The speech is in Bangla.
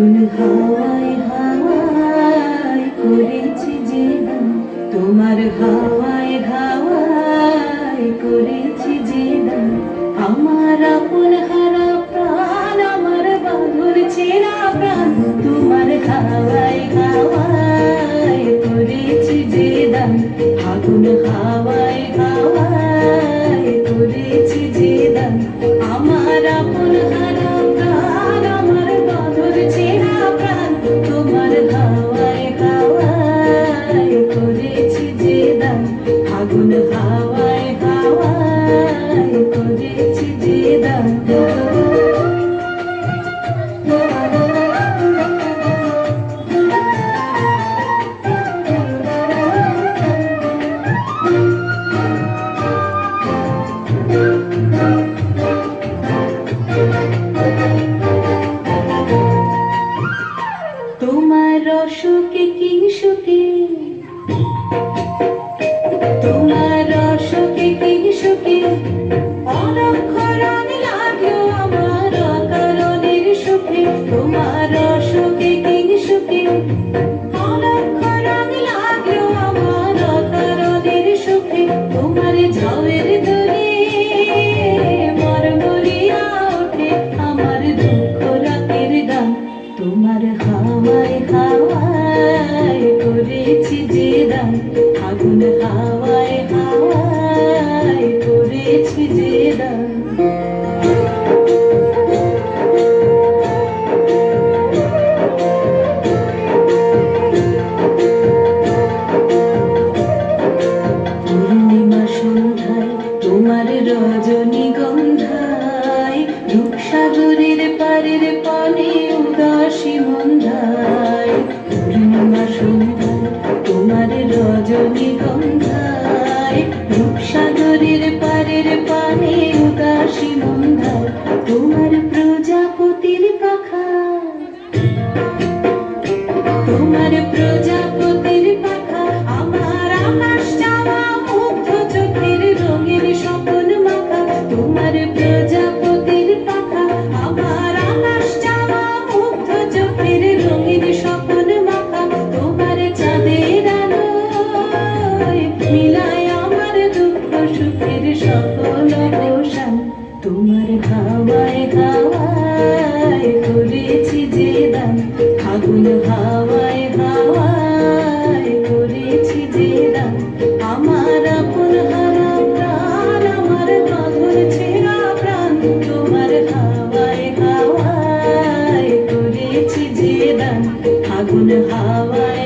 ফাগুন হাওয়ায় হাওয়ায় করেছি যে তোমার হাওয়ায় হাওয়ায় করেছি যে দান আমার আপন হারা প্রাণ, আমার বাঁধুর ছেঁড়া প্রাণ। তোমার হাওয়ায় হাওয়ায় করেছি যে দান হাওয়ায় হাওয়ায় তোমার হাওয়ায় হাওয়ায় করেছি যে দান আগুন হাওয়ায় রজনীগন্ধায় রূপসাগরের পারের পানে 西门外。তোমার হাওয়ায় হাওয়ায় করেছি যে দান। ফাগুন হাওয়ায় হাওয়ায় করেছি যে দান। আমার আপন হারা প্রাণ, আমার বাঁধর ছেঁড়া প্রাণ। তোমার হাওয়ায় হাওয়ায় করেছি যে দান। ফাগুন হাওয়ায়